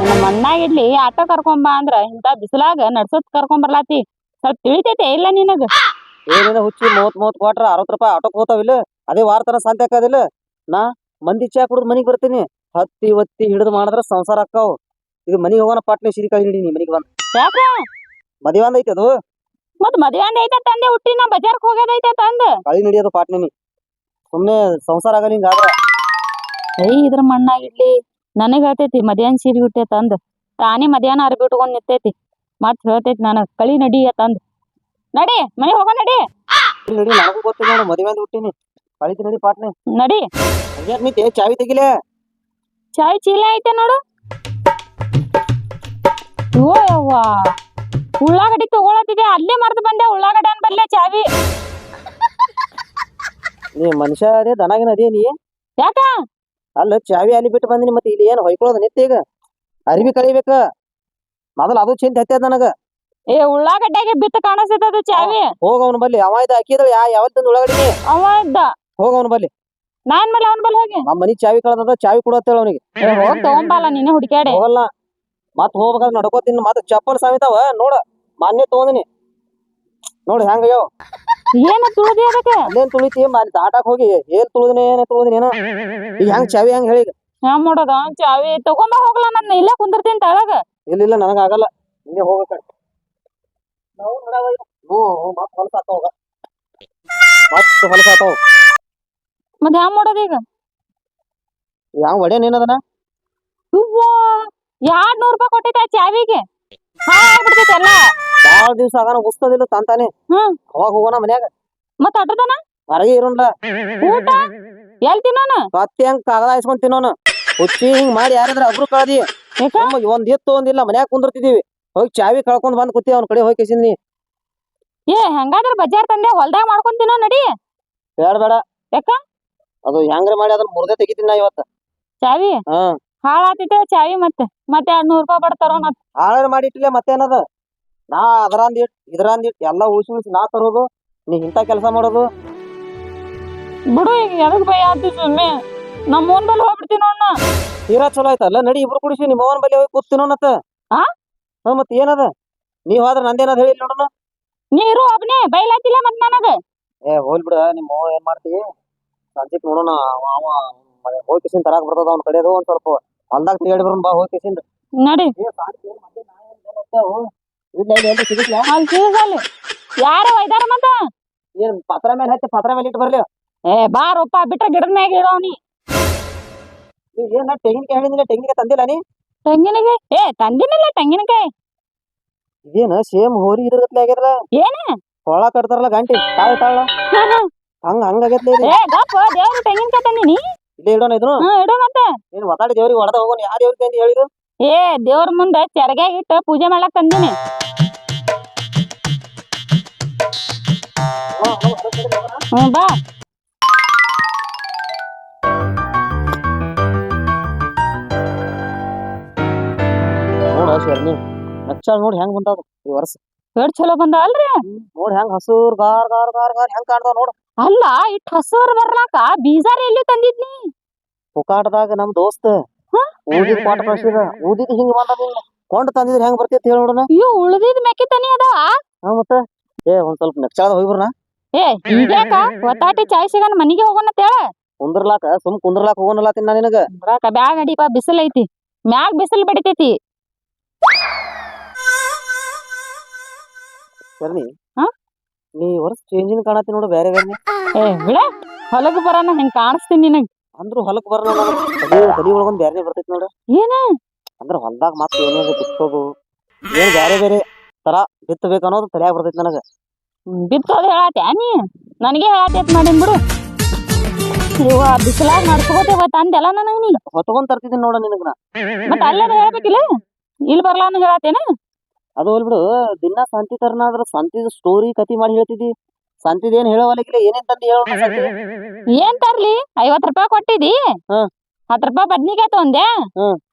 ನನ್ನ ಅಣ್ಣ ಇಡ್ಲಿ ಆಟೋ ಕರ್ಕೊಂಬ ಅಂದ್ರ ಇಂತ ಬಿಸಿಲಾಗ ನಡ್ಸೋತ್ ಕರ್ಕೊಂಡ್ ಬರ್ಲಾತಿ. ಸ್ವಲ್ಪ ತಿಳಿತೈತೆ ಇಲ್ಲ ನಿನಗ? ಏನೇನ ಹುಚ್ಚಿ ಮೂವತ್ ಮೂವತ್ ಕೊಟ್ರ ಅರವತ್ ರೂಪಾಯಿ ಆಟೋಕ್ ಹೋತಾವಿಲ್ಲ ಅದೇ ವಾರ ತನ ಸಂತೆ ಹಾಕದಿಲ್ಲ ನಾ ಮಂದಿ ಚಾ ಕುಡಿದ್ ಮನಿಗ್ ಬರ್ತೀನಿ. ಹತ್ತಿ ಒತ್ತಿ ಹಿಡಿದು ಮಾಡಿದ್ರ ಸಂಸಾರ ಅಕ್ಕಾವ್. ಇದು ಮನಿಗ್ ಹೋಗೋಣ ಪಾಟ್ನೆ ಸಿರಿ ಹಿಡಿ ನೀನ್ ಮನಿಗ್ ಬಂದ್. ಯಾಕ? ಮದ್ವೆ ಐತಿ ಅದು. ಮತ್ ಮದ್ವೆ ಅಂದ ಐತೆ ತಂದೆ ಹುಟ್ಟಿ ನಾ ಬಜಾರ್ಕ್ ಹೋಗೋದೈತೆ ತಂದ್. ಕಳಿ ನಡಿಯೋದು ಪಾಟ್ನಿ ಸುಮ್ನೆ ಸಂಸಾರ ಆಗಲ್ಲ ಹಿಂಗಾದ್ರ ಏಯ್ ಇದ್ರ ಮಣ್ಣ ಇಡ್ಲಿ ನನಗ್ ಹೇಳ್ತೈತಿ ಮದ್ಯಾನ್ ಸೀರೆ ಹುಟ್ಟೆ ತಂದ್. ತಾನೇ ಮಧ್ಯಾಹ್ನ ಅರ್ಬಿ ಉಟ್ಕೊಂಡ್ ನಿಂತೈತಿ. ಮತ್ ಹೇಳ್ತೈತಿ ನನಗ್ ಕಳಿ ನಡಿ ತಂದ್. ನಡಿ ಮನೆ ಹೋಗೋ ನಡಿ. ನೋಡಿ ನನಗೂ ಗೊತ್ತಿಲ್ಲ ನೋಡು ಮದ್ವೆ ಅಂದ್ ಹುಟ್ಟಿನಿ. ಕಳಿತಿ ನಡಿ ಪಾಟ್ನೆ. ನಡಿ. ಹಂಗ್ಯಾಕ್ ನಿಂತೆ ಚಾವಿ ತೆಗಿಲೆ? ಚಾಯ್ ಚೀಲ ಐತೆ ನೋಡು. ಓ ಯವ್ವಾ. ಉಳ್ಳಾಗಡ್ಡಿ ತಗೊಳತಿದೆ ಅಲ್ಲೇ ಮರ್ದು ಬಂದೆ ಉಳ್ಳಾಗಡ್ಡೆ ಅನ್ ಬರ್ಲೆ ಚಾವಿ. ನೀ ಮನುಷ್ಯ ಅದೇ ದನಾಗಿನ ಅದೇ ನೀ. ಯಾಕ? ಅಲ್ಲ ಚಾವಿ ಅಲ್ಲಿ ಬಿಟ್ಟು ಬಂದಿನಿ ಮತ್ತೆ ಇಲ್ಲಿ ಏನ್ ಹೊಯ್ಕೊಳ್ಳೋದು ನಿತ್ಯ ಈಗ? ಅರಿವಿ ಕಳಿಬೇಕ. ಮೊದಲ ಅದು ಚಿಂತೆ ಹತ್ತದ ನನಗ. ಏ ಉಳ್ಳಾಗಡ್ಡೆಗೆ ಬಿತ್ತು ಕಾಣಿಸ್ತದ ಚಾವಿ. ಹೋಗ ಅವನ ಬಲ್ಲಿ ಅವ ಇದ್ದ ಹಾಕಿದ ಯಾ ಉಳ್ಳಾಗಡ್ಡಿ? ಒಳಗಡೆ ಅವ ಇದ್ದ. ಹೋಗ ಅವನ ಬಲ್ಲಿ. ನಾನ್ ಮೇಲೆ ಅವನ್ ಬಲ್ಲಿ ಹೋಗಿ. ನಮ್ಮ ಮನಿ ಚಾವಿ ಕಳೆದ ಚಾವಿ ಕೊಡತ್ತೇಳ ಅವನಿಗೆ. ಹೋಗ್ ತಗೊಂಬಲ್ಲ ನೀನು ಹುಡುಕ್ಯಾಡೆ. ಹೋಗಲ್ಲ. ಮತ್ ಹೋಗ್ಬೇಕಾದ್ರೆ ನಡ್ಕೋತೀನಿ. ಮತ್ ಚಪ್ಪಲ್ ಸಾವಿತಾವ ನೋಡ ಮಾನ್ಯ ತಗೊಂದಿನಿ. ನೋಡಿ ಹೆಂಗಯ್ಯೋ ಏನ್ ತುಳಿದಿ ಅದಕ್ಕೆ? ಅಲ್ಲೇನ್ ತುಳಿತಿ? ಮಾನ್ ಆಟಕ್ ಹೋಗಿ ಏನ್ ತುಳಿದಿನಿ ಏನ ತುಳಿದಿನಿ ಏನ ಈಗ ಹೆಂಗ್ ಚಾವಿ ಹೆಂಗ್ ಹೇಳಿ ಹ್ಯಾಂಗ ಮಾಡೋದ ಚಾವಿ ತಗೊಂಬ ಹೋಗ್ಲ ನನ್ನ ಇಲ್ಲೇ ಕುಂದಿರ್ತೀನಿ ತಳಗ. ಇಲ್ಲ ಇಲ್ಲ ನನಗ ಆಗಲ್ಲ. ಹಿಂಗೆ ಹೋಗ್ಬೇಕ ನಾವು ನಡವ ಇದು. ಹ್ಞೂ ಹ್ಞೂ, ಮತ್ ಹೊಲಸ ಆತಾವ ಮತ್ ಹೊಲಸ ಆತಾವ ಮತ್ ಹ್ಯಾಂಗ ಮಾಡೋದ ಈಗ? ಯಾವ ಒಡೆ ನೀನದನ ಅವ್ವಾ ಎರಡ್ ನೂರ್ ರೂಪಾಯಿ ಕೊಟ್ಟಿದ್ದೆ ಚಾವಿಗೆ. ಹಾ ಆಗ್ಬಿಡ್ತೈತಿ ಎಲ್ಲ ಬಾಳ ದಿವ್ಸ ಆಗಾನ ಉಸ್ತದಿಲ್ಲ ತಂತಾನೆ. ಹ್ಮ್. ಅವಾಗ ಹೋಗೋಣ ಮನ್ಯಾಗ. ಮತ್ ಅಟದನ ಹೊರಗೆ ಇರೋಣ ಊಟ? ಎಲ್ ತಿನ್ನೋನ? ಮತ್ತೆ ಹೆಂಗ್ ಕಾಗದ ಹಾಯ್ಸ್ಕೊಂಡ್ ತಿನ್ನೋಣ ಹುಚ್ಚಿ ಹಿಂಗ್ ಮಾಡಿ ಯಾರಾದ್ರ ಅಬ್ರು ಕಳ್ದಿ? ಸುಮ್ಮ ಒಂದ್ ಇತ್ತು ಒಂದಿಲ್ಲ ಮನ್ಯಾಗ ಕುಂದಿರ್ತಿದೀವಿ. ಹೋಗಿ ಚಾವಿ ಕಳ್ಕೊಂಡ್ ಬಂದ್ ಕೂತಿ ಅವ್ನ ಕಡೆ ಹೋಗಿ ಕಿಸಿನಿ ಏ ಹೆಂಗಾದ್ರ ಬಜಾರ್ ತಂದೆ ಹೊಲ್ದಾಗ ಮಾಡ್ಕೊಂಡ್ ತಿನ್ನೋ ನಡಿ. ಬೇಡ ಬೇಡ. ಯಾಕ? ಅದು ಹೆಂಗ್ರ ಮಾಡಿ ಅದನ್ನ ಮುರ್ದೆ ತೆಗಿತೀನಿ ನಾ ಇವತ್ತ. ಚಾವಿ? ಹಾ ಹಾಳಾತಿತ್ತೆ ಚಾಯಿ ಮತ್ತೆ. ಮತ್ತೆ ಎರಡ್ ನೂರ್ ರೂಪಾಯಿ ಬಡ್ತಾರ ಮತ್. ಹಾಳ ಮಾಡಿ ಇಟ್ಟಿಲ್ಲ ಮತ್ತೇನದ? ನಾ ಅದ್ರಂದ್ ಇಟ್ ಇದ್ರಂದ್ ಇಟ್ ಎಲ್ಲಾ ಉಳಿಸಿ ಉಳಿಸಿ ನಾ ತರೋದು ನೀ ಇಂತ ಕೆಲಸ ಮಾಡೋದು. ಬಿಡು ಈಗ ಎದಕ್ ಭಯ ಆತಿ ಸುಮ್ಮನೆ ನಮ್ಮ ಓನ್ ಬಲ್ಲಿ ಹೋಗ್ಬಿಡ್ತೀನಿ ನೋಡ್ ನಾ ತೀರಾ ಚಲೋ ಆಯ್ತಲ್ಲ? ನಡಿ ಇಬ್ರು ಕುಡಿಸಿ ನಿಮ್ಮ ಅವನ ಬಲ್ಲಿ ಹೋಗಿ ಕೂತಿನೋನತ್ತ ಆ? ಹಾ ಮತ್ ಏನದ? ನೀ ಹೋದ್ರ ನಂದೇನದ ಹೇಳಿ ನೋಡೋಣ. ನೀರು ಒಬ್ನೇ ಬೈಲಾತಿಲ್ಲ ಮತ್ ನನಗ. ಏ ಹೋಲ್ ಬಿಡ ನಿಮ್ಮ ಅವ್ವ ಏನ್ ಮಾಡ್ತಿ? ಸಂಜಿಕ್ ನೋಡೋಣ ಅವ ಅವ ಹೋಗಿ ಕಿಸಿನ ತರಾಕ್ ಬರ್ತದ ಅವ್ನ ಕಡೆದು ಒಂದ್ ಸ್ವಲ್ಪ. ಹೊಲ್ದಾಗ ತಿರುಗಾಡಿ ಬರೋಣ ಬಾ ಹೋಗಿ ಕಿಸಿಂದ ನಡಿ. ಅಲ್ಲಿ ಸೀಸಲ್ಲಿ ಯಾರು ಒಯ್ದಾರ ಮತ್ತ? ಏನ್ ಪತ್ರ ಮೇಲೆ ಹಚ್ಚಿ ಪತ್ರ ಮೇಲೆ ಇಟ್ಟು ಬರ್ಲಿ? ಏ ಬಾರಪ್ಪ ಬಿಟ್ರ ಗಿಡದ ಮ್ಯಾಗ ಇಡೋನಿ ಏನ ತೆಂಗಿನಕಾಯಿ ಹೇಳಿದಿಲ್ಲ ತೆಂಗಿನಕಾಯಿ ತಂದಿಲ್ಲ ನೀ? ತೆಂಗಿನಕಾಯಿ? ಏ ತಂದಿನಿಲ್ಲ ತೆಂಗಿನಕಾಯಿ. ಇದೇನ ಸೇಮ್ ಹೋರಿ ಇದ್ರ ಗತ್ಲೆ ಆಗ್ಯದ್ರ ಏನ? ಕೊಳ ಕಟ್ತಾರಲ್ಲ ಗಂಟಿ ತಾಳ ತಾಳ. ಹಂಗ ಹಂಗ ಆಗತ್ಲೆ ಏ ಗಪ್ಪ ದೇವ್ರ ತೆಂಗಿನಕಾಯಿ ತಂದಿನಿ. ಇಲ್ಲೇ ಇಡೋಣ ಇದ್ರು ಹಾ ಇಡು ಮತ್ತೆ. ಏನ್ ಒತ್ತಾಡಿ ದೇವ್ರಿಗೆ ಹೊಡೆದ ಹೋಗೋಣ ಯಾರು ದೇವ್ರಿಗೆ ಅಂತ ಹೇಳಿದ್ರು? ಏ ದೇವ್ರ ಮುಂದೆ ಚೆರಗ್ಯಾಗ ಇಟ್ಟು ಪೂಜೆ ಮಾಡಕ್ ತಂದಿನಿ. ಹ್ಮ್ ಬಾ. ನೋಡ ಶರ್ನಿ ನಚ್ಚಾಳ ನೋಡಿ ಹೆಂಗ್ ಬಂದಾವ ಈ ವರ್ಷ. ಎಷ್ಟ್ ಚಲೋ ಬಂದಾವಲ್ರಿ? ನೋಡಿ ಹೆಂಗ್ ಹಸೂರ್ ಗಾರ್ ಗಾರ್ ಗಾರ್ ಗಾರ್ ಹೆಂಗ್ ಕಾಣ್ತಾವ ನೋಡು. ಅಲ್ಲ ಇಟ್ ಹಸುರ್ ಬರ್ಲಾಕ ಬೀಜಾರ ಎಲ್ಲಿ ತಂದಿದ್ನಿ? ಪುಕಾಟದಾಗ ನಮ್ ದೋಸ್ತ? ಊದಿದ್ ಪಾಟ್ ಕಳ್ಸಿದ. ಊದಿದ್ ಹಿಂಗ್ ಹಿಂಗ ಕೊಂಡ್ ತಂದಿದ್ರ ಹೆಂಗ್ ಬರ್ತೈತಿ ಹೇಳ ನೋಡೋಣ. ಇವು ಉಳ್ದಿದ್ ಮೆಕ್ಕಿ ತನಿ ಅದ ಹಾ ಮತ್ತ? ಏ ಒಂದ್ ಸ್ವಲ್ಪ ಮೆಚ್ಚಾದ ಹೋಗ್ಬರ್ನ? ಏ ಈಗ್ಯಾಕ? ಒತ್ತಾಟಿ ಚಾಯ್ ಸಿಗನ್ ಮನಿಗೆ ಹೋಗೋಣ ತೇಳ ಕುಂದ್ರಲಾಕ ಸುಮ್ ಕುಂದ್ರಲಾಕ ಹೋಗೋಣಲಾತಿನ್ ನಾ ನಿನಗ. ಬರಾಕ ಬ್ಯಾಗ್ ನಡಿಪ ಬಿಸಿಲ್ ಐತಿ. ಮ್ಯಾಗ್ ಬಿಸಿಲ್ ಬಡಿತೈತಿ. ಶರ್ನಿ ಹಾ? ನೀ ವರ್ಸ್ ವರ್ಷ ಚೇಂಜಿನ ಕಾಣತಿ ನೋಡು ಬೇರೆ ಬೇರೆ. ಏ ಬಿಡ. ಹೊಲಕ್ ಬರೋಣ ಹಿಂಗ್ ಕಾಣಿಸ್ತೀನಿ ನಿನಗ್. ಅಂದ್ರು ಹೊಲಕ್ ಬರಲ್ಲ ತಲಿ ಒಳಗೊಂದ್ ಬೇರೆ ಬರ್ತೈತಿ ನೋಡು. ಏನ? ಅಂದ್ರ ಹೊಲ್ದಾಗ ಮತ್ತೆ ಏನೇನು ಬಿತ್ತೋದು ಏನ್ ಬೇರೆ ಬೇರೆ ತರ ಬಿತ್ತಬೇಕು ಅನ್ನೋದು ತಲೆಯಾಗ ಬರ್ತೈತಿ ನನಗ. ಬಿತ್ತೋದ್ ಹೇಳತ್ತೆ ನೀ? ನನಗೆ ಹೇಳಾತೈತ್ ಮಾಡಿನ್ ಬಿಡು. ಇವ ಬಿಸಿಲಾಗ ನಡ್ಸ್ಕೋತೇವ ತಂದೆಲ್ಲ ನನಗ್ ನೀ. ಹೊತ್ಕೊಂಡ್ ತರ್ತಿದ್ದೀನಿ ನೋಡು ನಿನಗ ನಾ ಮತ್ತ ಅಲ್ಲೇ ಹೇಳ್ಬೇಕಿಲ್ಲ? ಇಲ್ಲಿ ಬರ್ಲಾ ಅಂತ ಹೇಳಾತೇನ ಅದು ಹೋಲ್ಬಿಡು ದಿನ ಸಂತಿ ತರನಾದ್ರ ಸಂತಿದ ಸ್ಟೋರಿ ಕತಿ ಮಾಡಿ ಹೇಳ್ತಿದ್ದಿ. ಸಂತಿದ ಏನ್ ಹೇಳೋವಲ್ಲಿಗಿಲ್ಲ ಏನೇನ್ ತಂದಿ ಹೇಳೋ ಏನ್ ತರ್ಲಿ? ಐವತ್ ರೂಪಾಯಿ ಕೊಟ್ಟಿದಿ. ಹತ್ ರೂಪಾಯಿ ಬದ್ನಿಕಾಯಿ ತಗೊಂಡೆ.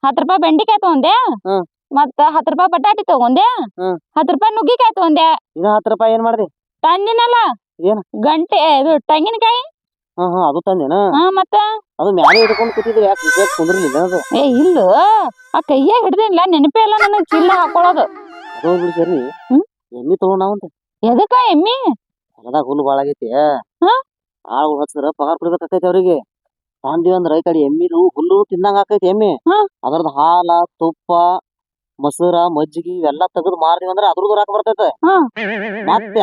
ಹತ್ ರೂಪಾಯಿ ಬೆಂಡಿಕಾಯಿ ತಗೊಂಡೆ. ಮತ್ತ ಹತ್ ರೂಪಾಯಿ ಬಟಾಟಿ ತಗೊಂಡೆ. ಹತ್ ರೂಪಾಯಿ ನುಗ್ಗಿಕಾಯಿ ತಗೊಂಡೆ ಇದ ಹತ್ ರೂಪಾಯಿ ಏನ್ ಮಾಡ್ದೆ? ತಂದಿನಲ್ಲ? ಏನ್? ಗಂಟೆ ಇದು ತೆಂಗಿನಕಾಯಿ? ಹಾ ಹಾ ಅದು ತಂದೇನ? ಹಾ ಮತ್ತ? ಅದು ಮ್ಯಾಲೆ ಹಿಡ್ಕೊಂಡು ಕೂತಿದ್ರೆ ಯಾಕೆ ಕುಂದ್ರಲಿಲ್ಲ ಅದು? ಏ ಇಲ್ಲ? ಆ ಕೈಯಾಗ ಹಿಡ್ದಿಲ್ಲ ನೆನಪೇ ಇಲ್ಲ ನನಗೆ ಚಿಲ್ಲ ಹಾಕೊಳ್ಳೋದು ಅದು ಬಿಡಿ ಸರಿ? ಎಮ್ಮಿ ತಗೊಂಡಾವಂತ ಎದಕ್ಕ ಎಮ್ಮಿ? ಹೊಲದಾಗ ಹುಲ್ಲು ಭಾಳ ಆಗೈತಿ? ಆಳು ಹಚ್ಚಿದ್ರ ಪಗಾರ ಕೊಡ್ಬೇಕಾಕೈತಿ ಅವ್ರಿಗೆ. ತಾಂದಿವಿ ಅಂದ್ರ ಈ ಕಡೆ ಎಮ್ಮಿದು ಹುಲ್ಲು ತಿನ್ನಂಗ ಆಕೈತಿ ಎಮ್ಮಿ. ಅದ್ರದ್ದು ಅದ್ರದ್ ಹಾಲ ತುಪ್ಪ ಮೊಸರ ಮಜ್ಜಿಗೆ ಇವೆಲ್ಲ ತೆಗೆದು ಮಾರಿದ್ವಿ ಅಂದ್ರ ಅದ್ರದ್ದು ರೊಕ್ಕ ಬರ್ತೈತೆ. ಹಾ.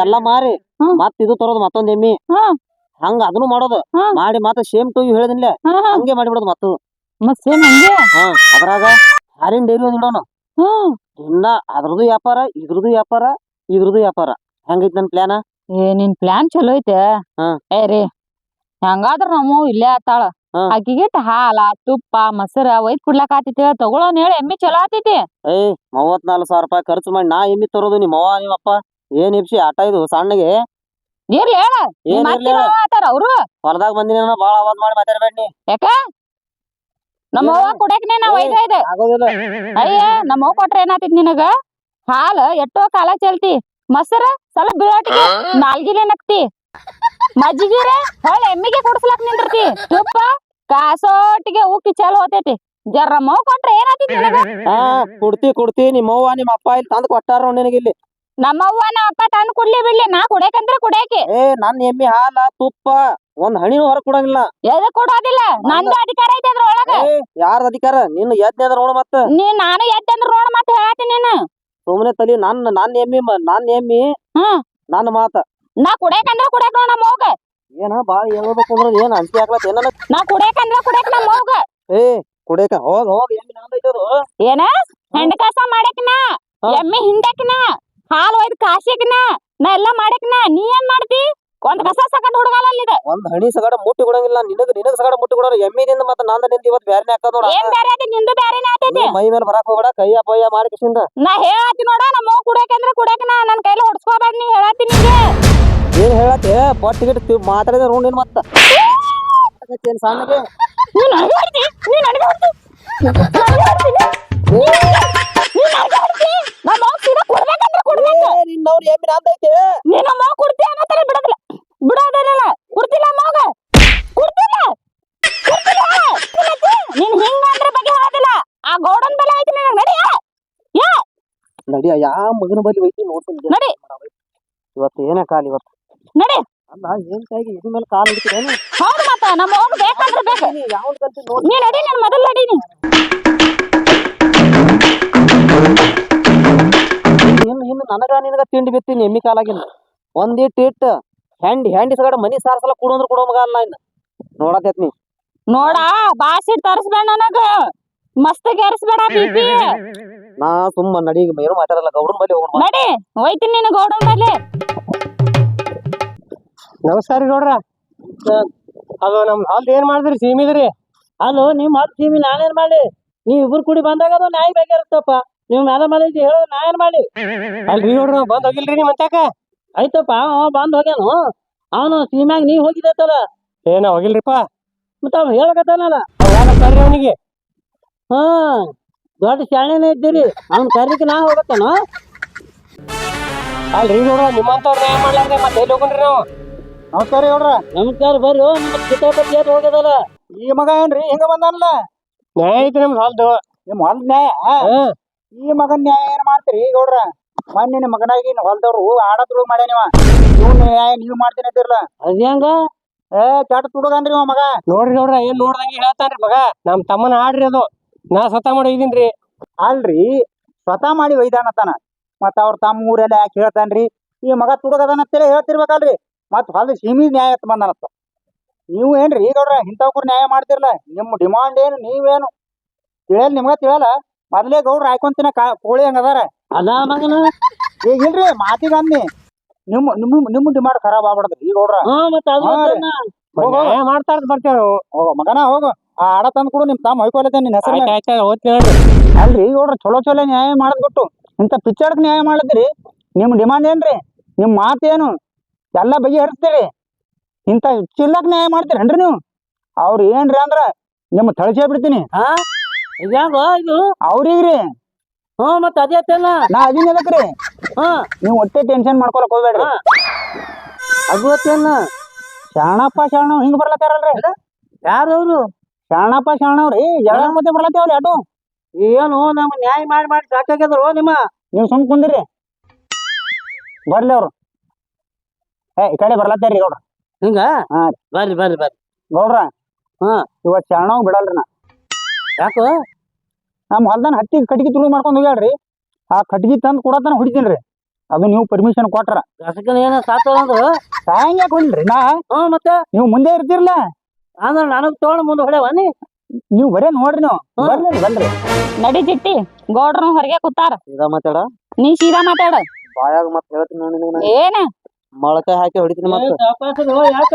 ಎಲ್ಲ ಮಾರಿ ಮತ್ತೆ ಮತ್ತ್ ಇದು ತರೋದು ಮತ್ತೊಂದ್ ಎಮ್ಮಿ. ಹಂಗ ಅದನ್ನು ಮಾಡೋದು. ಮಾಡಿ ಮತ್ತೆ ಸೇಮ್ ಟು ಯು ಹೇಳಿದಿನ್ಲೆ ಹಾ ಹಾ? ಹಂಗೆ ಮಾಡಿಬಿಡೋದು ಮತ್ತು. ಮತ್ ಸೇಮ್ ಹಂಗೆ? ಅದ್ರಾಗ ಹಾಲಿನ ಡೈರಿ ಒಂದ್ ಇಡೋನು. ಇನ್ನ ಅದ್ರದ್ದು ವ್ಯಾಪಾರ ಇದ್ರದ್ದು ವ್ಯಾಪಾರ ಇದ್ರದ್ದು ವ್ಯಾಪಾರ. ಹೆಂಗೈತಿ ನನ್ ಪ್ಲಾನ್ ಏ ನಿನ್ ಪ್ಲಾನ್ ಚಲೋ ಐತೆ. ಹಾ. ಏ ರೀ ಹೆಂಗಾದ್ರ ನಮ್ಮ ಇಲ್ಲೇ ಆತಾಳ. ಹಾ. ಹಾಲ ತುಪ್ಪ ಮೊಸರ ಒಯ್ದ್ ಕುಡ್ಲಾಕ್ ಆತೈತಿ. ತಗೊಳೋನ್ ಹೇಳಿ ಎಮ್ಮಿ ಚಲೋ ಆತೈತಿ. ಏ ಮೂವತ್ನಾಲ್ಕು ಸಾವಿರ ರೂಪಾಯಿ ಖರ್ಚು ಮಾಡಿ ನಾ ಎಮ್ಮಿ ತರೋದು ನಿಮ್ಮ ಅವ್ವ ನಿಮ್ಮಪ್ಪ ಏನ್ ಇಪ್ಸಿ ಆಟ ಇದು ಸಣ್ಣಗೆ? ಇರ್ಲಿ ಹೇಳ. ಏನ್ ಇರ್ಲಿ ಹೊಲದಾಗ ಬಂದಿನ ಬಾಳ ಅವಾಜ್ ಮಾಡಿ ಮಾತಾಡ್ಬೇಡಿ ಯಾಕ? ನಮ್ಮ ಅವ್ವ ಕುಡ್ಯಾಕನೆ ನಾವ್. ಐದ ಐದ ಆಗೋದಿಲ್ಲ. ಅಯ್ಯ ನಮ್ಮ ಅವ್ವ ಕೊಟ್ರ ಏನಾತಿತ್ ನಿನಗ? ಹಾಲ ಎಷ್ಟೋ ಕಾಲ ಚೆಲ್ತಿ. ಮೊಸರ ಸ್ವಲ್ಪ ಬೀಳಾಟಿಗೆ ನಾಲ್ಗಿಲೆ ನಕ್ತಿ. ಮಜ್ಜಿಗೆರೆ ಹೊಳ್ಳಿ ಎಮ್ಮಿಗೆ ಕುಡ್ಸ್ಲಕ್ ನಿಂದಿರ್ತಿ. ತುಪ್ಪ ಕಾಸೋಟಿಗೆ ಉಕ್ಕಿ ಚಾಲು ಹೋತೈತಿ. ಜರ್ರ ಮವ್ ಕೊಟ್ರ ಏನಾತಿತ್ ನಿನಗ? ಹಾ ಕೊಡ್ತಿ ಕೊಡ್ತಿ ನಿಮ್ಮವ್ವ ನಿಮ್ಮ ಅಪ್ಪ ಇಲ್ಲಿ ತಂದು ಕೊಟ್ಟಾರ ನಿನಗೆ ಇಲ್ಲಿ ನಮ್ಮ ಅವ್ವ ನಮ್ಮ ಅಪ್ಪ ತಂದ್ ಕುಡ್ಲಿ ಬಿಡ್ಲಿ ನಾ ಕುಡ್ಯಾಕಂದ್ರ ಕುಡಿಯಕಿ? ಏ ನನ್ ಎಮ್ಮಿ ಹಾಲ ತುಪ್ಪ ಒಂದ್ ಹಣಿನೂ ಹೊರ ಕೊಡಂಗಿಲ್ಲ. ಎದ ಕೊಡೋದಿಲ್ಲ? ನಂದು ಅಧಿಕಾರ ಐತಿ ಅದ್ರ ಒಳಗ ಯಾರದ ಅಧಿಕಾರ? ನಿನ್ನ ಎದ್ದೆ ಅದ್ರ ನೋಡ ಮತ್ತ. ನೀ ನಾನು ಎದ್ದಂದ್ರ ನೋಡ್ ಮತ್ತೆ ಹೇಳ್ತೀನಿ ನೀನು. ಸುಮ್ಮನೆ ತಲಿ ನನ್ನ ನನ್ನ ಎಮ್ಮಿ ನನ್ನ ನನ್ ಎಮ್ಮಿ ಹ್ಮ್. ನನ್ನ ಮಾತ. ನಾ ಕುಡ್ಯಾಕಂದ್ರ ಕುಡ್ಯಾಕ ನೋಡ ನಮ್ಮ ಏನೋ ಏನ ಬಾಳ ಹೇಳ್ಬೇಕು ಅಂದ್ರೆ ಏನ್ ಅಂತಿ ಆಗ್ಲತ್ತ ಏನ ನಾ ಕುಡ್ಯಾಕಂದ್ರ ಕುಡ್ಯಾಕ ನಮ್ಮ ಏ ಕುಡಿಯಕ? ಹೋಗ ಹೋಗ ಎಮ್ಮಿ ನಂದೈತದು ಏನ? ಹೆಂಡ ಕಸ ನಾ ಎಮ್ಮಿ ಹಿಂಡಕ್ನ ಹಾಲು ಒಯ್ದು ಕಾಸಿಕ್ನ ನಾ ಎಲ್ಲ ಮಾಡಕ್ನ ನೀ ಏನ್ ಮಾಡ್ತಿ? ಒಂದ್ ಕಸ ಸಗಡ್ ಹುಡುಗಲ್ಲ ಅಲ್ಲಿದೆ. ಒಂದ್ ಹಣಿ ಸಗಡ ಮುಟ್ಟಿ ಕೊಡಂಗಿಲ್ಲ ನಿನಗ ನಿನಗ ಸಗಡ ಮುಟ್ಟಿ ಕೊಡೋರು ಎಮ್ಮಿದಿಂದ ಮತ್ತ ನಂದ ನಿಂದ ಇವತ್ತು ಬ್ಯಾರೆ ಹಾಕದ್ ನೋಡ ಏನ್ ಬ್ಯಾರೆ ಐತಿ ನಿಂದು ಬ್ಯಾರೆನೇ ಆತೈತಿ ಮೈ ಮೇಲೆ ಬರಾಕ್ ಹೋಗಬೇಡ ಕೈಯ ಪಯ್ಯ ಮಾಡಿ ಕಿಸಿಂದ ನಾ ಹೇಳಾತಿ ನೋಡ ನಮ್ಮ ಅವ್ವ ಕುಡ್ಯಾಕಂದ್ರ ನಾ ನನ್ನ ಕೈಲಿ ಹೊಡ್ಸ್ಕೋಬೇಡ ನೀ ಹೇಳಾತಿ ನಿಂಗೆ. ಏನ್ ಹೇಳತ್ತೆ ಪಟ್ಟಿ ಗಿಟ್ ಮಾತಾಡಿದ್ರೆ ನೋಡ್ ನಿನ್ ಮತ್ತ. ಏನ್ ಸಣ್ಣಗೆ? ನೀ ನನಗೆ ಹೊಡ್ತಿ ನೀ ನನಗೆ ಹೊಡ್ತಿ. ನನಗೆ ಹೊಡ್ತಿ. ನಿನ್ನವ್ರ ಎಮ್ಮಿ ನಂದೈತೆ ನೀ ನಮ್ಮ ಅವ್ವ ಕುಡ್ತಿ ಅನ್ನೋತರ ಬಿಡೋದಿಲ್ಲ. ಬಿಡೋದಿಲ್ಲ ಕುಡ್ತಿಲ್ಲ ಮಗ ಕುಡ್ತಿಲ್ಲ. ಕುಡ್ತಿಲ್ಲ. ಕುಡ್ತಿ? ನೀನ್ ಹಿಂಗ ಅಂದ್ರ ಬಗ್ಗೆ ಹೇಳೋದಿಲ್ಲ. ಆ ಗೌಡನ್ ಬೆಲೆ ಐತಿ ನಿನಗ್. ನಡಿ ಯಾ ನಡಿ ಯಾ ಮಗನ ಬಲಿ ಹೋಯ್ತಿ ನೋಡ್ತೀನಿ. ನಡಿ. ಇವತ್ತು ಏನ ಕಾಲ ಇವತ್ತು? ನಡಿ. ಅಲ್ಲ ಏನ್ ಕೈಗೆ ಇದ್ರ ಮೇಲೆ ಕಾಲ್ ಹಿಡಿತೀರೇನು ಹೌದು ಮತ್ತ ನಮ್ಮ ಅವ್ವ ಬೇಕಂದ್ರೆ ಬೇಕು. ನೀ ನಡಿ ನಾನು ಮೊದಲು ನಡಿ ನೀ ಇನ್ನು ಇನ್ನು ನನಗ ನಿನಗ ತಿಂಡಿ ಬಿತ್ತೀನಿ ಎಮ್ಮಿ ಕಾಲಾಗಿನ ಒಂದಿಟ್ಟು ಇಟ್ಟು ಹೆಂಡಿ ಹೆಂಡಿ ಸಗಡ ಮನಿ ಸಾರಸಲ ಕೊಡು ಅಂದ್ರೆ ಕೊಡೋ ಮಗ ಅಲ್ಲ ಇನ್ನ. ನೋಡತೈತ್ ನೀ. ನೋಡ ಬಾಸಿ ತರಿಸ್ಬೇಡ ನನಗ. ಮಸ್ತ್ ಕೆರಸಬೇಡ ಬಿಪಿ ನಾ ಸುಮ್ಮ ನಡಿ ಏನು ಮಾತಾಡಲ್ಲ ಗೌಡನ್ ಬಲ್ಲಿ ಹೋಗೋಣ ನಡಿ ಹೋಯ್ತೀನಿ ನೀನು ಗೌಡನ್ ಬಲ್ಲಿ. ನಮಸ್ಕಾರ ನೋಡ್ರ ಅದು ನಮ್ ಹಾಲ್ ಏನ್ ಮಾಡಿದ್ರಿ ಸೀಮಿದ್ರಿ? ಅಲ್ಲೋ ನಿಮ್ ಹಾಲ್ ಸೀಮಿ ನಾನೇನ್ ಮಾಡಿ ನೀವ್ ಇಬ್ರು ಕೂಡಿ ಬಂದಾಗ ಅದು ನಾಯಿ ಬೇಕಾಗಿರುತ್ತಪ್ಪ. ನೀವ್ ಮೇಲೆ ಮೇಲೆ ಹೇಳೋದು ನಾ ಏನ್ ಮಾಡಿ. ಅಲ್ರಿ ನೋಡ್ರಿ ನಾವ್ ಬಂದ್ ಹೋಗಿಲ್ರಿ ನಿಮ್ ಅಂತಾಕ ಆಯ್ತಪ್ಪ ಅವ ಬಂದ್ ಹೋಗ್ಯಾನು. ಅವನು ಸೀಮ್ಯಾಗ ನೀ ಹೋಗಿದ್ದಲ್ಲ ಏನ ಹೋಗಿಲ್ರಿಪ್ಪ. ಮತ್ತ ಅವ್ ಹೇಳಕತ್ತಾನಲ್ಲ ಅವನಿಗೆ? ಹಾ ದೊಡ್ಡ ಶಾಣೆನೇ ಇದ್ದೀರಿ. ಅವ್ನ ಕರ್ಲಿಕ್ಕೆ ನಾ ಹೋಗತ್ತಾನ? ಅಲ್ರಿ ನೋಡ್ರ ನಿಮ್ಮಂತವ್ರ ನ್ಯಾಯ ಮಾಡ್ಲಾರ್ದೆ ಮತ್ತೆ ಎಲ್ಲಿ ಹೋಗ್ರಿ ನಾವು? ನಮಸ್ಕಾರ ಹೇಳ್ರ ನಮಸ್ಕಾರ ಬರ್ರಿ ನಿಮ್ಮ ಕಿತಾಪತಿ ಏನ್ ಹೋಗ್ಯದಲ್ಲ? ಈ ಮಗ ಏನ್ರಿ ಹಿಂಗ ಬಂದಲ್ಲ ನ್ಯಾಯ ಐತಿ ನಮ್ದು ಹೊಲ್ದು ನಿಮ್ ಹೊಲ ನ್ಯಾಯ? ಈ ಮಗನ್ ನ್ಯಾಯ ಏನ್ ಮಾಡ್ತೀರಿ ಗೌಡ್ರ ಮೊನ್ನೆ ನಿಮ್ ಮಗನಾಗಿ ಹೊಲದವ್ರು ಆಡದ್ರು ಮಾಡ್ಯ ನೀವ ಇವ್ನ ನ್ಯಾಯ ನೀವ್ ಮಾಡ್ತೀನಿ ಅಂತಿರ್ಲ. ಅದ್ ಹೆಂಗ? ಏ ಕೆಟ್ಟ ತುಡುಗನ್ರಿ ಇವ ಮಗ. ನೋಡ್ರಿ ಗೌಡ್ರ ಏನ್ ನೋಡ್ದಂಗೆ ಹೇಳ್ತಾನ್ರಿ ಮಗ. ನಮ್ ತಮ್ಮನ ಆಡ್ರಿ ಅದು. ನಾ ಸ್ವತಃ ಮಾಡಿ ಒಯ್ದೀನ್ರಿ. ಅಲ್ರಿ ಸ್ವತಃ ಮಾಡಿ ಒಯ್ದಾನತ್ತಾನ ಮತ್ತ ಅವ್ರ ತಮ್ಮ ಊರೆಲ್ಲ ಯಾಕೆ ಹೇಳ್ತಾನ್ರಿ? ಈ ಮಗ ತುಡುಗದನಂತೇಳಿ ಹೇಳ್ತಿರ್ಬೇಕಲ್ರಿ. ಮತ್ ಹೊಲದ ಸೀಮಿ ನ್ಯಾಯ ಬಂದನತ್ತ ನೀವು ಏನ್ರಿ ಗೌಡ್ರ ಇಂಥವ್ರು ನ್ಯಾಯ ಮಾಡ್ತಿರಲ್ಲ ನಿಮ್ಮ ಡಿಮಾಂಡ್ ಏನು ನೀವೇನು? ತಿಳಿಯಲ್ ನಿಮ್ಗ ತಿಳಿಯಲ್ಲ? ಮೊದಲೇ ಗೌಡ್ರ ಹಾಕೊಂತಿನ ಕಾ ಕೋಳಿ ಹಂಗದಾರ ಅದ ಮಗನ ಈಗ ಇಲ್ರಿ ಮಾತಿಗೆ ಅನ್ನಿ ನಿಮ್ಮ ನಿಮ್ಮ ನಿಮ್ಮ ಡಿಮಾಂಡ್ ಖರಾಬ್ ಆಗ್ಬಾರ್ದ್ರಿ ಈ ಗೌಡ್ರ ಮಾಡ್ತಾರ ಬರ್ತೇವ್ ಹೋಗೋ ಮಗನ ಹೋಗು. ಆ ಆಡ ತಂದ್ ಕೊಡು ನಿಮ್ ತಮ್ಮ ಹೊಯ್ಕೊಲತ್ತೆ ನಿನ್ನ ಹೆಸರು ಅಲ್ರಿ ಗೌಡ್ರ ಚಲೋ ಚಲೋ ನ್ಯಾಯ ಮಾಡದ್ ಬಿಟ್ಟು ಇಂಥ ಪಿಚ್ಚರ್ ನ್ಯಾಯ ಮಾಡಿದ್ರಿ ನಿಮ್ ಡಿಮಾಂಡ್ ಏನ್ರಿ? ನಿಮ್ ಮಾತೇನು? ಎಲ್ಲ ಬಗೆಹರಿಸ್ತೀರಿ. ಇಂಥ ಚಿಲ್ಲಕ್ ನ್ಯಾಯ ಮಾಡ್ತೀರೇನ್ರಿ ನೀವು? ಅವ್ರ ಏನ್ರಿ ಅಂದ್ರ ನಿಮ್ಮ ತಳಸೇ ಬಿಡ್ತೀನಿ. ಇದ್ಯಾಂಗ ಇದು? ಅವ್ರಿಗ್ರಿ. ಹ್ಞೂ ಮತ್ತೆ ಅದೇ ಐತಲ್ಲ ನಾ ಅದೀನಿ ಅದಕ್ರಿ. ಹಾ ನೀವು ಒಟ್ಟೆ ಟೆನ್ಷನ್ ಮಾಡ್ಕೊಳಕ್ ಹೋಗ್ಬೇಡ್ರಿ. ಅದು ಶಾಣಪ್ಪ ಶಾಣವ್ ಹಿಂಗ್ ಬರ್ಲತ್ತಾರಲ್ರಿ? ಯಾರು ಅವ್ರು? ಶಾಣಪ್ಪ ಶಾಣವ್ರಿ ಜಗಳ ಮಧ್ಯೆ ಬರ್ಲತ್ತೇವಲ್ಲ ಯಾಟೋ? ಏನು ನಮ್ಮ ನ್ಯಾಯ ಮಾಡಿ ಮಾಡಿ ಸಾಕಾಗ್ಯದ್ರು ನಿಮ್ಮ? ನೀವು ಸುಮ್ ಕುಂದಿರಿ. ಬರ್ಲಿ ಅವ್ರು. ಏ ಈ ಕಡೆ ಬರ್ಲತ್ತಾರ್ರಿ ಗೌಡ್ರ. ಹಿಂಗ? ಹಾ. ಬರ್ರಿ ಬರ್ರಿ ಬರ್ರಿ. ನೋಡ್ರ ಹಾ. ಇವತ್ ಶರಣವ್ ಬಿಡಲ್ರಿ ನಾ. ಯಾಕೋ? ನಮ್ಮ ಹೊಲ್ದಾನ ಹತ್ತಿ ಕಟ್ಗಿ ತುಳು ಮಾಡ್ಕೊಂಡು ಹೋಗ್ಯಾಳ್ರಿ. ಆ ಕಟ್ಗಿ ತಂದ್ ಕೊಡತನ ಹೊಡಿತೀನ್ರಿ. ಅದು ನೀವು ಪರ್ಮಿಷನ್ ಕೊಟ್ರ. ಏನ ಸಾತಾರ ಅಂದ್ರ? ಸಾಯಂಗ್ ಯಾಕೆ ಹೊಡಿಲ್ರಿ ನಾ. ಹ್ಮ್ ಮತ್ತೆ? ನೀವು ಮುಂದೆ ಇರ್ತಿರ್ಲ. ಅಂದ್ರೆ ನನಗ್ ತಗೊಂಡ್ ಮುಂದೆ ಹೊಡೆವ ನೀ? ನೀವು ಬರೇ ನೋಡ್ರಿ ನೀವು. ಬರ್ಲಿ ಬಲ್ರಿ ನಡಿ ಚಿಟ್ಟಿ ಗೌಡ್ರನು ಹೊರಗೆ ಕೂತಾರ. ಇದ ಮಾತಾಡ. ನೀ ಸೀದಾ ಮಾತಾಡ. ಬಾಯಾಗ ಮತ್ತೆ ಹೇಳ್ತೀನಿ ನೋಡಿ ಏನ? ಮೊಳಕಾಯಿ ಹಾಕಿ ಹೊಡಿತೀನಿ ಮತ್ತ. ಯಾಕ?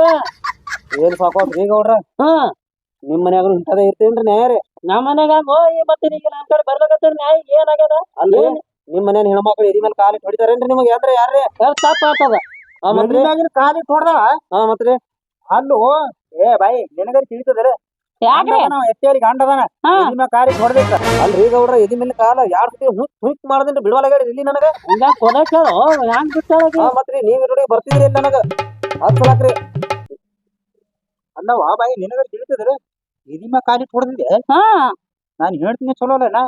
ಏನ್ ಸಾಕೋತ್ರಿ ಗೌಡ್ರ ಹ್ಮ್ ನಿಮ್ ಮನ್ಯಾಗ ಇಂಥದೇ ಇರ್ತೇನ್ರಿ ನ್ಯಾಯ ರೀ ನಮ್ಮ ಮತ್ತೆ ಈಗ ನಮ್ ಕಡೆ ಬರ್ಲಕತ್ತೀರಿ ನ್ಯಾಯ ಏನಾಗ್ಯದ ಅಲ್ಲಿ ನಿಮ್ ಮನೇನ್ ಹೆಣ್ಮಕ್ಳು ಎದಿ ಮೇಲೆ ಕಾಲಿಟ್ಟು ಹೊಡಿತಾರೇನ್ರಿ ನಿಮಗೆ ಅಂದ್ರೆ ಯಾರ್ರಿ? ತಪ್ಪ ಆಗ್ತದ ಹಾ ಮತ್ರಿ ಕಾಲಿ ಹೊಡ್ದ ಹಾ ಮತ್ರಿ. ಅಲ್ಲೂ ಏ ಬಾಯಿ ನಿನಗರಿ ತಿಳಿತದಲ್ಲ ಯಾಕ್ರಿ ಎತ್ತೇರಿ ಗಂಡದಾನ ಹಾ. ಕಾಲಿ ಹೊಡೆದಿತ್ತ ಅಲ್ರಿ ಗೌಡ್ರ ಎದಿ ಮೇಲೆ ಕಾಲ ಯಾರ್ ಸತಿ ಹುಕ್ ಹುಕ್ ಮಾಡದೇನ್ರಿ ಬಿಡವಲ್ಲಾಗ್ಯಾಡಿ ಇಲ್ಲಿ ನನಗ? ಹಂಗ ಕೊಲೆ ಕೇಳು ಹೆಂಗ್ ಬಿಟ್ಟಾಳ ಹಾ ಮತ್ರಿ ನೀವ್ ನೋಡಿ ಬರ್ತಿದ್ರಿ ಇಲ್ಲಿ ನನಗ. ಹತ್ಸಲಾಕ್ರಿ ಅಲ್ಲವಾ ಬಾಯಿ ನಿನಗರಿ ತಿಳಿತದಲ್ಲ ಎದಿಮ ಕಾಲಿ ಹೊಡೆದಿದೆ ಹಾ. ನಾನು ಹೇಳ್ತೀನಿ ಚಲೋ ಅಲ್ಲ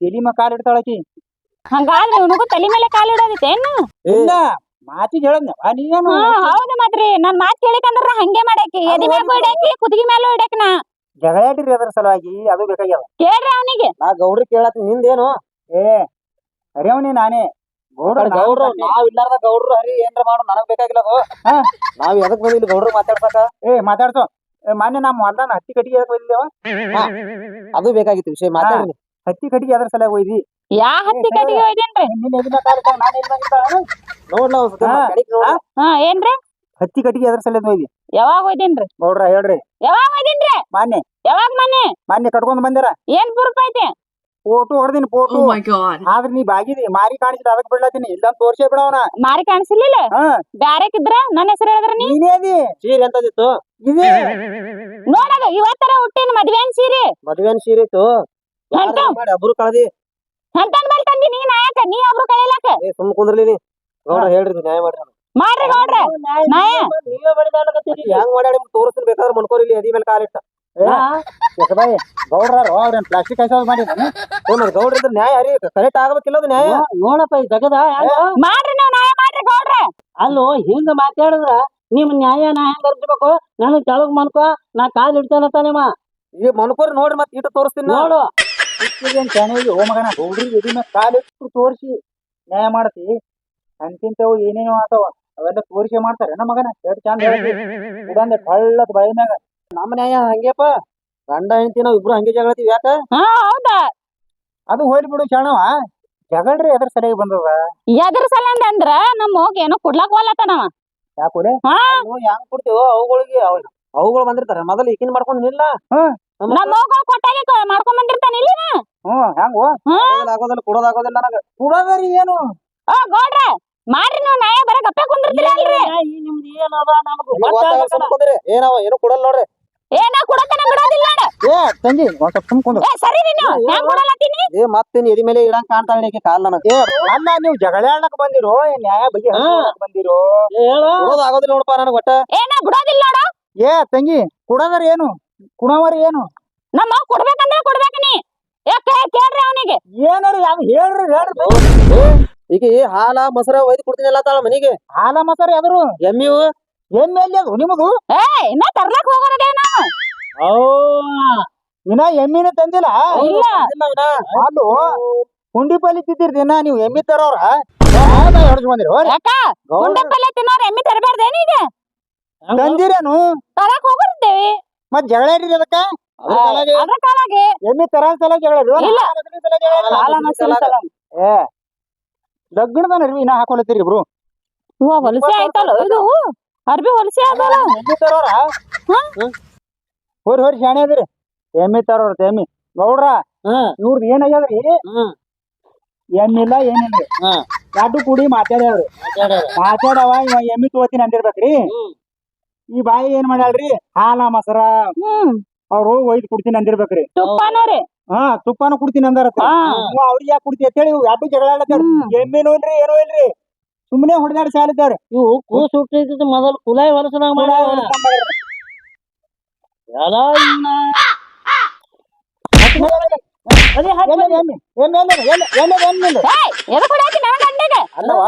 ಎದಿಮ ಕಾಲಿ ಇಡ್ತಾಳಕಿ ಹಂಗಾದ್ರೆ ಇವನಿಗೂ ತಲೆ ಮೇಲೆ ಕಾಲಿಡೋದಿತ್ತೇನು ಇಲ್ಲ. ಮಾತಿಗೆ ಹೇಳದ್ನ ನೀನು ಹಾ ಹೌದು ಮತ್ರಿ. ನನ್ ಮಾತ್ ಕೇಳಿಕಂದ್ರ ಹಂಗೆ ಮಾಡಾಕಿ. ಎದಿ ಮ್ಯಾಗೂ ಇಡಾಕಿ ಕುತ್ತಿಗೆ ಮ್ಯಾಲೂ ಇಡಾಕ ನಾ. ಜಗಳಾಡಿರಿ ಅದ್ರ ಸಲುವಾಗಿ ಅದು ಬೇಕಾಗ್ಯದ. ಕೇಳ್ರಿ ಅವನಿಗೆ. ನಾ ಗೌಡ್ರಿ ಕೇಳತ್ತೀನಿ ನಿಂದೇನು? ಏ ಅರೇವನಿ ನಾನೇ. ಗೌಡ್ರ ಗೌಡ್ರು ನಾವ್ ಇಲ್ಲಾರ್ದ ಗೌಡ್ರು ಹರಿ ಏನ್ರ ಮಾಡು ನನಗ್ ಬೇಕಾಗಿಲ್ಲ ಅದು. ಹಾ. ನಾವ್ ಎದಕ್ ಬಂದಿಲ್ಲ ಗೌಡ್ರು ಮಾತಾಡ್ಸಕ ಏ ಮಾತಾಡ್ಸೋ. ಏ, ಮೊನ್ನೆ ನಮ್ಮ ಹೊಲ್ದಾನ ಹತ್ತಿ ಕಟ್ಟಿಗೆ ಎದಕ್ ಒಯ್ದಿದ್ದೇವ? ಅದು ಬೇಕಾಗಿತ್ತು ವಿಷಯ ಮಾತಾಡ್ರಿ. ಹತ್ತಿ ಕಟ್ಟಿಗೆ ಅದ್ರ ಸಲುವಾಗಿ ಒಯ್ದಿ. ಯಾ ಹತ್ತಿ ನೋಡ್ಲ ಒಂದ್ ಸತಿ ಹಾ. ಏನ್ರಿ? ಹತ್ತಿ ಕಟ್ಟಿಗೆ ಅದ್ರ ಸಲುವಾಗಿ ಹೋಗಿ ಯಾವಾಗ ಒಯ್ದೇನ್ರಿ? ನೋಡ್ರ ಹೇಳ್ರಿ. ಯಾವಾಗ ಒಯ್ದೇನ್ರಿ? ಮೊನ್ನೆ. ಯಾವಾಗ ಮನೆ ಮೊನ್ನೆ ಕಟ್ಕೊಂಡ್ ಬಂದಿರ? ಏನ್ ಬುರುಪ ಐತಿ? ಫೋಟೋ ಹೊಡೆದಿನಿ ಫೋಟೋ. Oh. ಆದ್ರ ನೀ ಬಾಗಿದಿ ಮಾರಿ ಕಾಣಿಸಿದ ಅದಕ್ಕೆ ಬಿಡ್ಲತ್ತೀನಿ ಇಲ್ಲ ತೋರ್ಸೇ ಬಿಡವನ ಮಾರಿ ಕಾಣಿಸ್ಲಿಲ್ಲ? ಹಾ. ಬ್ಯಾರೆಕಿದ್ರ? ನನ್ನ ಹೆಸರು ಹೇಳಿದ್ರ ನೀ? ನೀನೇದಿ ಸೀರೆ ಎಂತದಿತ್ತು? ಇದೇ. ನೋಡಾಗ ಇವತ್ತರ ಹುಟ್ಟಿನ ಮದ್ವೆನ್ ಸೀರೆ? ಮದ್ವೆನ್ ಸೀರೆ ಇತ್ತು. ಅಬ್ರು ಕಳದಿ. ಅಂತನ್ ಮೇಲೆ ತಂದಿ ನೀ ನಾಯಕ ನೀ ಒಬ್ರು ಕಳಿಲಾಕ ಏ ಸುಮ್ ಕುಂದ್ರಲಿ ನೀ. ಗೌಡ್ರ ಹೇಳ್ರಿ ನ್ಯಾಯ ಮಾಡ್ರಿ ಮಾಡ್ರಿ ಗೌಡ್ರ. ನಾಯ ನೀವೇ ಹೆಂಗ್ ಮಾಡಾಡಿ ತೋರಿಸ್ತೀನಿ ಬೇಕಾದ್ರೆ ಮನ್ಕೋರಿ ಇಲ್ಲಿ ಅದಿ ಮೇಲೆ ಕಾಲಿಟ್ಟ ಬಾಯಿ ಪ್ಲಾಸ್ಟಿಕ್ ಮಾಡಿ ಏ ಗೌಡ್ರ ಇದ್ರ ನ್ಯಾಯ ಹರಿ ಕರೆಕ್ಟ್ ಆಗಬೇಕಿಲ್ಲ ಅದು ನ್ಯಾಯ. ನೋಡಪ್ಪ ಈ ಜಗದ ಮಾಡ್ರಿ ನೀವು ನ್ಯಾಯ ಮಾಡ್ರಿ ಗೌಡ್ರ. ಅಲ್ಲೋ ಹಿಂಗ ಮಾತಾಡಿದ್ರ ನಿಮ್ ನ್ಯಾಯ ನಾ ಹೆಂಗ್ ಅರ್ಸ್ಬೇಕು ನನಗ್ ತೆಳಗ್ ಮನ್ಕೋ ನಾ ಕಾಲ್ ಇಡ್ತೇನತ್ತ ನಿಮ್ಮ. ಈ ಮನ್ಕೋರಿ ನೋಡ್ರಿ ಮತ್ತೆ ಇಟ್ಟು ತೋರಿಸ್ತೀನಿ ನಾ. ನೋಡು ಚೆನ್ನಾಗಿ ಓ ಮಗನ ಗೌಡ್ರಿ ಎದಿ ಮೇಲೆ ಕಾಲಿಟ್ಟು ತೋರಿಸಿ. ನ್ಯಾಯ ಮಾಡ್ತಿ. ಅಂತಿಂತವು ಏನೇನೋ ಆತವ. ಅವೆಲ್ಲ ತೋರಿಸಿ ಮಾಡ್ತಾರೆ. ನಮ್ಮ ಮಗನ ಎಷ್ಟು ಚಂದ ಇಡಂದ್ರೆ ಕಳ್ಳದ ಬಯನಾಗ ನಮ್ಮ ನ್ಯಾಯ ಹಂಗೇಪ ಗಂಡ ಹೆಂಡತಿ ನಾವ್ ಇಬ್ರು ಹಂಗೆ ಜಗಳತೀವಿ ಯಾಕ? ಹಾ ಹೌದಾ? ಅದು ಹೋಯ್ಲಿ ಬಿಡು ಶಾಣವ ಜಗಳ್ರಿ ಎದ್ರ ಸರಿಯಾಗಿ ಬಂದದ? ಎದ್ರ ಸಲ ಅಂದ್ರ ನಮ್ಮ ಹೋಗಿ ಏನೋ ಕುಡ್ಲಾಕ್ ಹೋಲತ್ತನವ ಯಾಕೋಲೆ ಹಾ. ನಾವು ಹೆಂಗ್ ಕೊಡ್ತೀವೋ ಅವುಗಳಿಗೆ ಅವ್- ಅವುಗಳು ಬಂದಿರ್ತಾರೆ. ಮೊದಲು ಈಗಿನ ಮಾಡ್ಕೊಂಡು ನಿಲ್ಲ. ನಮ್ಮ ಹೋಗ ಕೊಟ್ಟಾಗೆ ಕ- ಮಾಡ್ಕೊಂಡ್ ಬಂದಿರ್ತಾನ ಇಲ್ಲಿ ಹ್ಮ್ ಹೆಂಗೋ? ಆಗೋದಿಲ್ಲ ಕೊಡೋದಾಗೋದಿಲ್ಲ ನನಗ. ಕುಡೋದರಿ ಏನು? ಓ ಗೌಡ್ರ ಮಾಡ್ರಿ ನೀವು ನಾಯ ಬರ ಗಪ್ಪೆ ಕುಂದಿರ್ತೀರ ಅಲ್ರಿ. ಈ ನಿಮ್ದು ಏನದ ನಮಗ್ ನಿಮಗ್ ಗೊತ್ತಾಗಲ್ಲ. ಸುಮ್ನೆ ಕುಂದ್ರಿ. ಏನಾವ ಏನು ಕೊಡಲ್ಲ ನೋಡ್ರಿ. ಏನ ಕೊಡತನ ಬಿಡೋದಿಲ್ಲ ನೋಡ. ಏ ತಂಗಿ ಒಂದ್ ಸ್ವಲ್ಪ ಸುಮ್ಕೊಂಡು ಏ ಸರಿ ರೀ ನೀವು. ಹೆಂಗ್ ಕೊಡಲತ್ತೀನಿ ಏ ಮತ್ತೇನ್ ಎದಿ ಮೇಲೆ ಇಡಂಗ್ ಕಾಣ್ತಾಳೆ ಈಕಿ ಕಾಲ್ ನನಗ. ಅಲ್ಲ ನೀವು ಜಗಳ ಆಡಕ್ ಬಂದಿರೋ? ಏನ್ ನ್ಯಾಯ ಬಗ್ಗೆ ಬಂದಿರೋ? ಹೇಳು. ಕೊಡೋದಾಗೋದಿಲ್ಲ ನೋಡಪ್ಪ ನನಗ ಒಟ್ಟ. ಏನ ಬಿಡೋದಿಲ್ಲ ನೋಡು. ಏ ತಂಗಿ ಕುಡೋದರಿ ಏನು? ಕುಣವರಿ ಏನು? ನಮ್ಮ ಕೊಡ್ಬೇಕಂದ್ರೆ ಕೊಡ್ಬೇಕು ನೀ. ಕೇಳ್ರಿ ಅವನಿಗೆ. ಏನಾರ ಯಾವ ಹೇಳ್ರಿ ಹೇಳ್ರಿ. ಈಗ ಹಾಲ ಮೊಸರ ಒಯ್ದು ಕೊಡ್ತೀನಿ ಎಲ್ಲ ತಾಳ ಮನಿಗೆ. ಹಾಲ ಮೊಸರ ಯಾವ್ದು ಎಮ್ಮಿವು ಏನ್ ಎಲ್ಲಿ ಅದು? ನಿಮಗು ಏ ಇನ್ನ ತರ್ಲಕ್ ಹೋಗೋದೇನ ಇನ್ನ ಎಮ್ಮಿನ ತಂದಿಲ್ಲ? ಇಲ್ಲ. ಅದು ಕುಂಡಿ ಪಾಲಿ ತಿದ್ದಿರ್ ದಿನ ನೀವು ಎಮ್ಮಿ ತರೋರ? ಬಂದಿರಿ? ಯಾಕ? ಗುಂಡೆ ಪಲ್ಲೆ ತಿನ್ನೋರ್ ಎಮ್ಮಿ ತರಬಾರ್ದೇನ ಈಗ? ತಂದಿರೇನು? ತರಕ್ ಹೋಗಿರ್ತೇವಿ ಮತ್ ಜಗಳ ಆಡಿರಿ ಅದಕ್ಕ? ಅದ್ರ ಕಾಲಾಗೆ? ಅದ್ರ ಕಾಲಾಗೆ. ಎಮ್ಮಿ ತರ ಸಲ ಜಗಳ? ಇಲ್ಲ. ಸಲ? ಕಾಲ ಸಲ. ಏ ಲಗ್ನದ ನಡ್ವಿ ಇನ್ನ ಹಾಕೊಳತ್ತೀರಿ ಇಬ್ರು. ಹೂವ ಹೊಲಸೆ ಆಯ್ತಲ್ಲ ಇದು? ಅರ್ಬಿ ಹೊಲಸೆ ಆಯ್ತಲ್ಲ ಎಮ್ಮಿ ತರೋರ? ಹೋರಿ ಹೋರಿ ಶಾಣೆ ಅದ್ರಿ. ಎಮ್ಮಿ ತರೋರ ಎಮ್ಮಿ. ಗೌಡ್ರ ಹ್ಮ್ ಇವ್ರದ್ ಏನಾಗ್ಯದ್ರಿ ಹ್ಮ್. ಎಮ್ಮಿಲ್ಲ ಏನಿಲ್ಲ ಹ್ಮ್. ಎರಡು ಕೂಡಿ ಮಾತಾಡ್ಯಾವ್ರಿ. ಮಾತಾಡವ ಇವ ಎಮ್ಮಿ ತಗೋತೀನಿ ಅಂದಿರ್ಬೇಕ್ರಿ. ಈ ಬಾಯಿ ಏನ್ ಮಾಡ್ಯಾಳ್ರಿ? ಹಾಲ ಮೊಸರ. ಹ್ಮ್. ಅವ್ರು ಒಯ್ದು ಕುಡ್ತೀನಿ ಅಂದಿರ್ಬೇಕ್ರಿ. ತುಪ್ಪನೂ ರೀ. ಹಾ ತುಪ್ಪನು ಕುಡ್ತೀನಿ ಅಂದಾರ ಅವ್ರಿಗೆ ಯಾಕೆ ಕುಡ್ತಿ ಅಂತೇಳಿ ಯಾಕೆ ಜಗಳ ಆಡತ್ತಾರ ಹ್ಮ್. ಎಮ್ಮಿನೂ ಇಲ್ರಿ ಏನೂ ಇಲ್ರಿ. ಸುಮ್ಮನೆ ಹೊಡೆದಾಡಿ ಸಾಲಿದ್ದಾವ್ರಿ ಇವು ಕೂಸು ಹುಟ್ಟಿದ ಮೊದಲು ಕುಲಾಯಿ ಹೊಲಸನಾಗ ಮಾಡ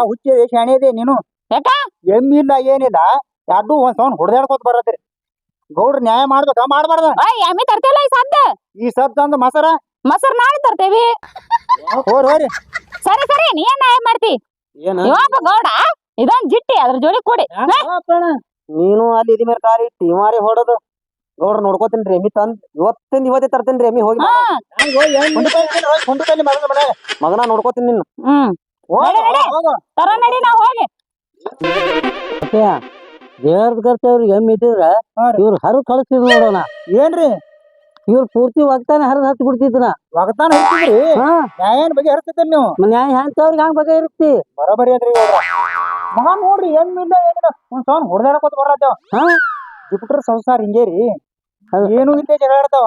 ಹುಚ್ಚಿ ಶಾಣೆ ಇದೆ ನೀನು. ಎಮ್ಮಿ ಏನಿಲ್ಲ. ಎರಡು ಒಂದ್ ಸೌನ್ ಹೊಡೆದಾಡ್ಕೋತ ಬರತ್ರಿ. ಗೌಡ್ರ ನ್ಯಾಯ ಮಾಡ್ಬೇಕ ಮಾಡ್ಬಾರ್ದ. ಎಮ್ಮಿ ಈ ಸದ್ದ? ಈ ಸದ್ದ ಅಂದ್ ಮಸರ? ಮಸರ್ ನಾಳೆ ತರ್ತೇವಿ. ಹೋರಿ ಹೋರಿ. ಸರಿ ಸರಿ ನೀ ಏನ್ ನ್ಯಾಯ ಮಾಡ್ತಿ? ಏನ? ಗೌಡ ಇದೊಂದ್ ಜಿಟ್ಟಿ ಅದ್ರ ಜೋಡಿ ಕೊಡಿ. ನೀನು ಅಲ್ಲಿ ಇದ್ ಮೇಲೆ ಕಾಲಿ ಇಟ್ಟಿ ಮಾರಿ ಹೊಡೋದು. ಗೌಡ್ರ ನೋಡ್ಕೋತೀನಿ ಎಮ್ಮಿ ತಂದ್ ಇವತ್ತಿಂದ ಇವತ್ತೇ ತರ್ತೀನಿ ಎಮ್ಮಿ ಹೋಗಿ ಮಗನ ನೋಡ್ಕೋತೀನಿ ನಿನ್ನ. ತರ ನಡಿ ನಾವ್ ಹೋಗಿ. ದೇವ್ರದ ಕರ್ತ ಅವ್ರಿಗೆ ಎಮ್ಮೆ ಹರ ಇವ್ರು ಹರಿದ್ ಕಳಿಸ್ತಿದ್ರು ನೋಡೋಣ ಏನ್ರಿ? ಇವ್ರು ಪೂರ್ತಿ ಒಗ್ತಾನೆ ಹರಿದ್ ಹತ್ತಿ ಬಿಡ್ತಿದ್ರ ಒಗತಾನ ಹೇಳ್ತಿದ್ರಿ ಹಾ. ನ್ಯಾಯನ ಬಗ್ಗೆ ಹರಿಸ್ತಿದ್ದೆ ನೀವು? ನ್ಯಾಯ ಹೆಂತವ್ರಿಗೆ ಹಂಗ ಬಗ್ಗೆ ಇರುತ್ತೆ? ಬರೋಬರಿ ಅದ್ರಿ ಗೌಡ್ರ ಮಗ ನೋಡ್ರಿ ಎಮ್ಮಿಲ್ಲ ಏನಿಲ್ಲ ಒಂದ್ ಸೌನ್ ಹೊಡೆದಾಡ್ಕೋತ ಬರತ್ತೇವ ಹಾ. ಬಿಟ್ರ ಸಂಸಾರ ಹಿಂಗೇರಿ ರೀ. ಏನು ಇಲ್ಲೇ ಜಗಳ ಆಡ್ತಾವ.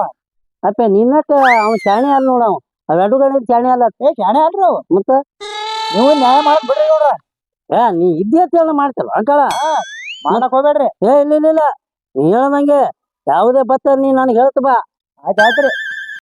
ಅಪ್ಪ ನಿನ್ನಕ್ಕ ಅವ ಶಾಣೆ ಅಲ್ಲ ನೋಡ ಅವ. ಅವೆರಡು ಗಂಟೆ ಶಾಣೆ ಅಲ್ಲ ಏ ಶಾಣೆ ಅಲ್ರಿ ಅವ್. ಮತ್ತ? ನೀವು ನ್ಯಾಯ ಮಾಡಕ್ ಬಿಡ್ರಿ ನೋಡ್ರ ಏ ನೀ ಇದ್ಯತ್ ಮಾಡ್ತಲ್ಲ ಅಂಕಳ ಮಾಡಕ್ ಹೋಗ್ಬೇಡ್ರಿ. ಏ, ಇಲ್ಲ ಇಲ್ಲ ಇಲ್ಲ. ಹೇಳ್ದಂಗೆ ಯಾವುದೇ ಬತ್ತ ನೀ ನನಗೆ ಹೇಳ್ತ ಬಾ. ಆಯ್ತ್ ಆಯ್ತ್ರಿ